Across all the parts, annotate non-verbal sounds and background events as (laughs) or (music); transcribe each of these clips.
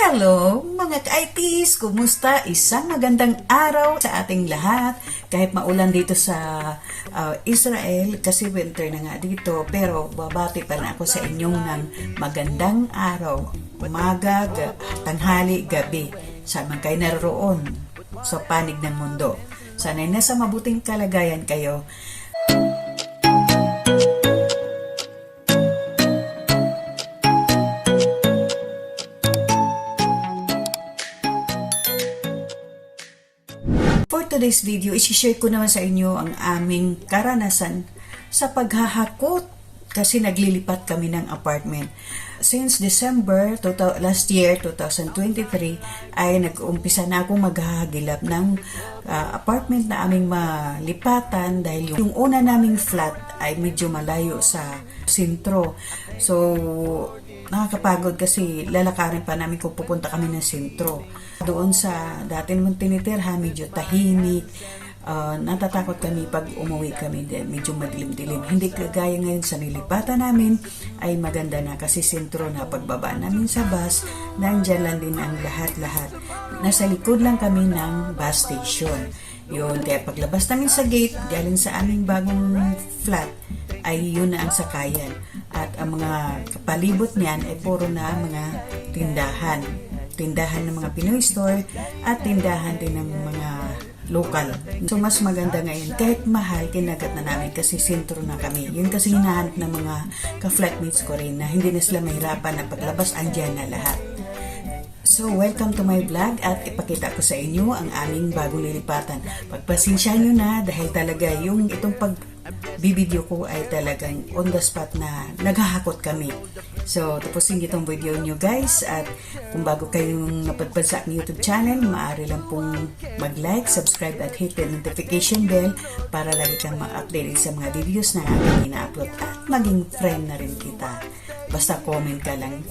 Hello mga ka-ITs! Kumusta? Isang magandang araw sa ating lahat. Kahit maulan dito sa uh, Israel kasi winter na nga dito. Pero babati pa na ako sa inyong ng magandang araw. Umaga, ga- tanghali, gabi. Sa mga kayo naroon sa panig ng mundo. Sana'y nasa mabuting kalagayan kayo. Today's video, isi-share ko naman sa inyo ang aming karanasan sa paghahakot kasi naglilipat kami ng apartment. Since December last year, 2023, ay nag-umpisa na akong maghahagilap ng ah, apartment na aming malipatan dahil yung una naming flat ay medyo malayo sa sentro. So, nakakapagod kasi lalakarin pa namin kung pupunta kami ng sentro. Doon sa dati naman tinitirhan, medyo tahimik. Ah, natatakot kami pag umuwi kami medyo madilim-dilim. Hindi kagaya ngayon sa nilipatan namin ay maganda na kasi sentro na pagbaba namin sa bus, nandyan lang din ang lahat-lahat. Nasa likod lang kami ng bus station. Yun, kaya paglabas namin sa gate, galing sa aming bagong flat, ay yun na ang sakayan. At ang mga palibot niyan ay puro na mga tindahan. Tindahan ng mga Pinoy store at tindahan din ng mga local. So mas maganda ngayon kahit mahal kinagat na namin kasi sentro na kami. Yun kasi hinahanap ng mga ka-flatmates ko rin na hindi na sila mahirapan na paglabas andyan na lahat. So, welcome to my vlog at ipakita ko sa inyo ang aming bagong lilipatan. Pagpasensya nyo na dahil talaga yung itong pag bibideo ko ay talagang on the spot na naghahakot kami. So, tapusin itong video nyo guys at kung bago kayong napadpad sa aking YouTube channel, maaari lang pong mag-like, subscribe at hit the notification bell para lagi kang ma-update sa mga videos na aking ina-upload at maging friend na rin kita. Basta comment ka lang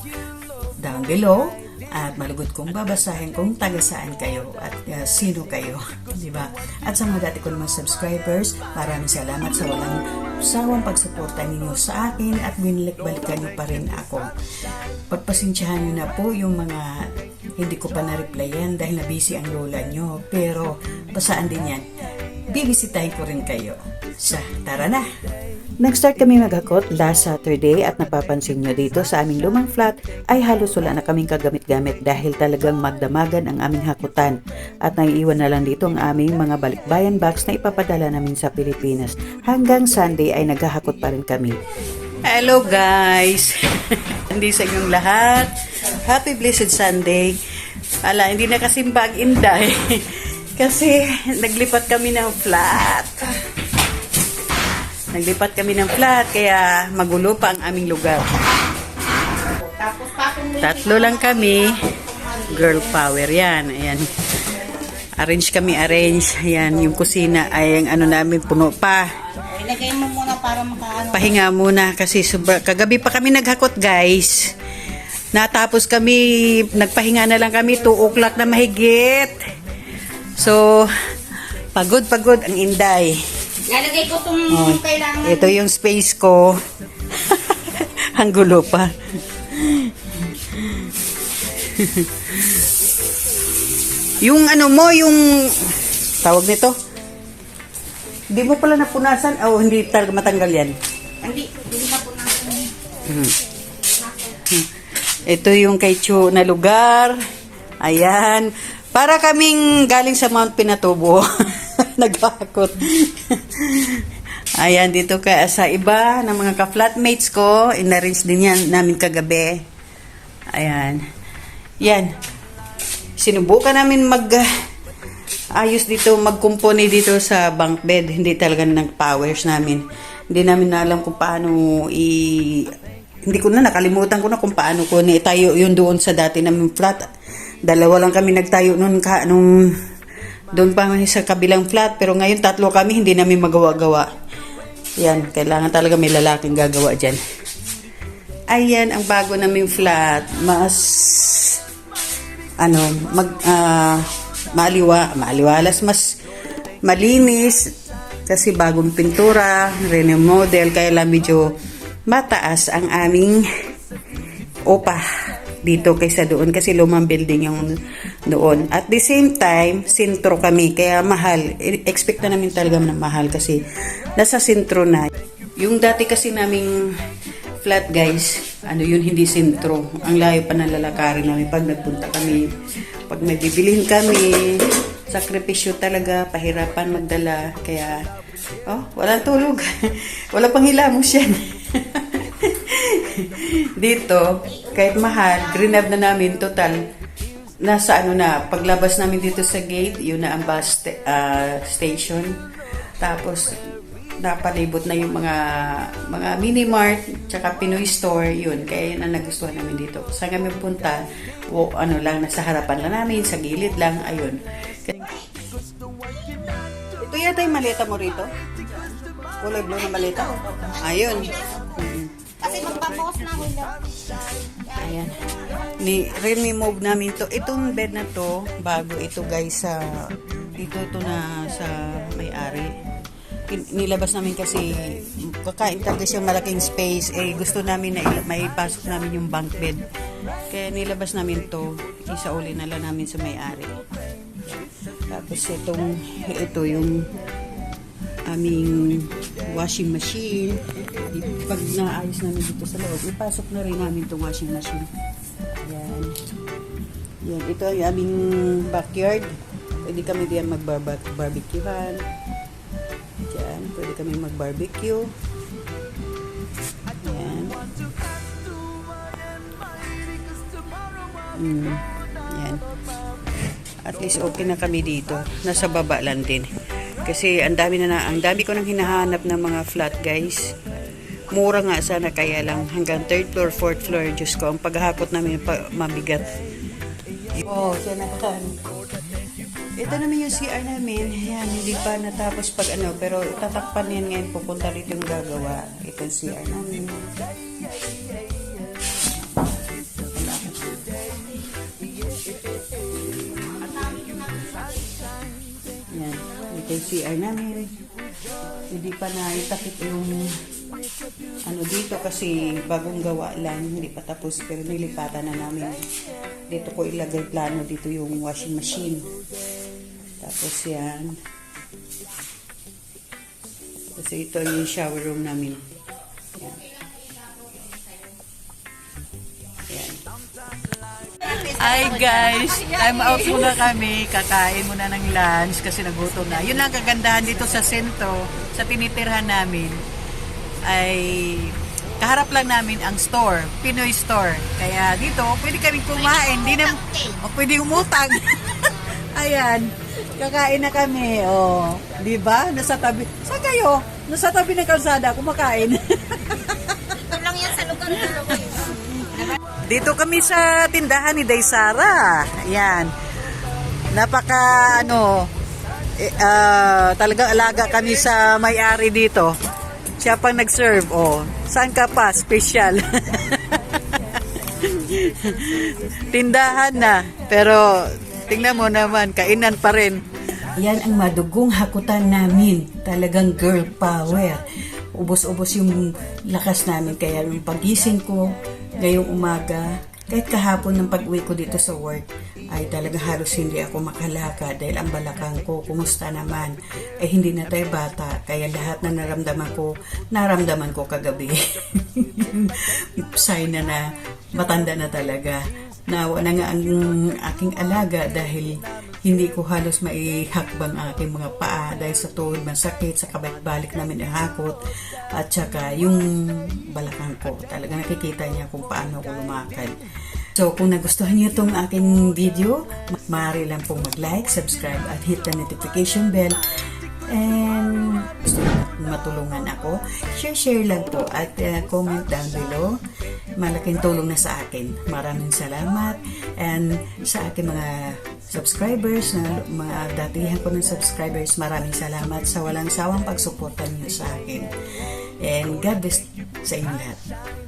down below at malugod kong babasahin kung taga saan kayo at uh, sino kayo, (laughs) di ba? At sa mga dati ko naman subscribers, maraming salamat sa walang sawang pagsuporta ninyo sa akin at binalik-balikan niyo pa rin ako. Pagpasensyahan niyo na po yung mga hindi ko pa na-replyan dahil na-busy ang lola nyo. Pero, basaan din yan. Bibisitahin ko rin kayo. Sa, tara na! Nag-start kami maghakot last Saturday at napapansin nyo dito sa aming lumang flat ay halos wala na kaming kagamit-gamit dahil talagang magdamagan ang aming hakutan at naiiwan na lang dito ang aming mga balikbayan box na ipapadala namin sa Pilipinas. Hanggang Sunday ay naghahakot pa rin kami. Hello guys! (laughs) hindi sa inyong lahat. Happy Blessed Sunday. Ala, hindi na kasi bag inday. (laughs) kasi naglipat kami ng flat. Naglipat kami ng flat, kaya magulo pa ang aming lugar. Tatlo lang kami. Girl power yan. Ayan. Arrange kami, arrange. Ayan, yung kusina ay ang ano namin, puno pa. Ilagay mo muna para makaano. Pahinga muna kasi sobra, kagabi pa kami naghakot guys. Natapos kami, nagpahinga na lang kami, 2 o'clock na mahigit. So, pagod-pagod ang inday. Lalagay ko itong Oh, kailangan. Ito yung space ko. (laughs) Ang gulo pa. yung ano mo, yung tawag nito. Hindi mo pala napunasan. Oh, hindi talaga matanggal yan. Hindi, hindi na po natin. Ito yung kay Chu na lugar. Ayan. Para kaming galing sa Mount Pinatubo. (laughs) Naghakot. Ayan, dito ka sa iba ng mga ka-flatmates ko. In-arrange din yan namin kagabi. Ayan. Yan. Sinubukan namin mag ayos dito, magkumpone dito sa bunk bed. Hindi talaga nag-powers namin. Hindi namin na alam kung paano i... Hindi ko na, nakalimutan ko na kung paano ko ni tayo yun doon sa dati namin flat. Dalawa lang kami nagtayo noon ka, nung doon pa sa kabilang flat. Pero ngayon tatlo kami, hindi namin magawa-gawa. Yan, kailangan talaga may lalaking gagawa dyan. Ayan, ang bago naming flat. Mas ano, mag, ah, maliwa, maliwalas, mas malinis, kasi bagong pintura, remodel, kaya lang medyo mataas ang aming opa. dito kaysa doon kasi lumang building yung doon. At the same time, sentro kami kaya mahal. I- Expect na namin talaga na mahal kasi nasa sentro na. Yung dati kasi naming flat guys, ano yun hindi sentro. Ang layo pa ng lalakarin namin pag nagpunta kami. Pag may bibilhin kami, sakripisyo talaga, pahirapan magdala. Kaya, oh, walang tulog. (laughs) Wala pang hilamos yan. (laughs) dito, kahit mahal, grinab na namin total. Nasa ano na, paglabas namin dito sa gate, yun na ang bus sta- ah, station. Tapos, napalibot na yung mga mga mini mart tsaka Pinoy store yun kaya yun ang nagustuhan namin dito saan kami punta o ano lang nasa harapan lang namin sa gilid lang ayun ito yata yung maleta mo rito kulay blue na maleta ayun Mm. Kasi magpapawas na na. Ayan. Ni remove namin to. Itong bed na to, bago ito guys sa dito to na sa may-ari. Nilabas namin kasi kakain talaga siyang malaking space. Eh gusto namin na maipasok namin yung bunk bed. Kaya nilabas namin to. Isa uli na lang namin sa may-ari. Tapos itong ito yung aming washing machine. Pag naayos namin dito sa loob, ipasok na rin namin itong washing machine. Yan. Yan. Ito ang aming backyard. Pwede kami diyan mag-barbecuehan. Diyan. Pwede kami mag-barbecue. Yan. Mm. Yan. At least okay na kami dito. Nasa baba lang din. Kasi ang dami na, na ang dami ko nang hinahanap ng mga flat guys. Mura nga sana kaya lang hanggang third floor, fourth floor. Diyos ko, ang paghahakot namin pa, mabigat. Oh, siya na Ito naman yung CR namin. Yan, hindi pa natapos pag ano. Pero tatakpan yan ngayon. Pupunta rito yung gagawa. Ito yung CR namin. Yan. Ito yung CR namin. Hindi pa na yung ano dito kasi bagong gawa lang. Hindi pa tapos pero nilipatan na namin. Dito ko ilagay plano dito yung washing machine. Tapos yan. Kasi ito yung shower room namin. Yan. Hi guys! Time out muna kami. Kakain muna ng lunch kasi nagutom na. Yun lang kagandahan dito sa sentro, sa tinitirhan namin, ay kaharap lang namin ang store, Pinoy store. Kaya dito, pwede kami kumain. Di na, o pwede umutang. (laughs) Ayan. Kakain na kami. Oh, di ba? Nasa tabi. Saan kayo? Nasa tabi ng kalsada, kumakain. (laughs) Ito lang yan sa lugar na Dito kami sa tindahan ni Daysara. Ayan. Napaka ano eh, ah, talagang alaga kami sa may-ari dito. Siya pang nag-serve. Oh, saan ka pa? Special. tindahan na. Pero tingnan mo naman, kainan pa rin. Yan ang madugong hakutan namin. Talagang girl power. Ubos-ubos yung lakas namin. Kaya yung pagising ko ngayong umaga, kahit kahapon ng pag-uwi ko dito sa work, ay talaga halos hindi ako makalakad dahil ang balakang ko, kumusta naman? Eh hindi na tayo bata, kaya lahat na naramdaman ko, naramdaman ko kagabi. (laughs) Sign na na matanda na talaga. Nawa na nga ang aking alaga dahil hindi ko halos maihakbang ang aking mga paa dahil sa tuhod masakit, sa kabalik-balik namin ihakot at saka yung balakang ko. Talaga nakikita niya kung paano ako lumakad. So, kung nagustuhan niyo itong aking video, maaari lang pong mag-like, subscribe, at hit the notification bell. And gusto matulungan ako, share-share lang po at uh, comment down below. Malaking tulong na sa akin. Maraming salamat. And sa aking mga subscribers, na mga datihan ko ng subscribers, maraming salamat sa walang sawang pagsuporta niyo sa akin. And God bless sa inyo lahat.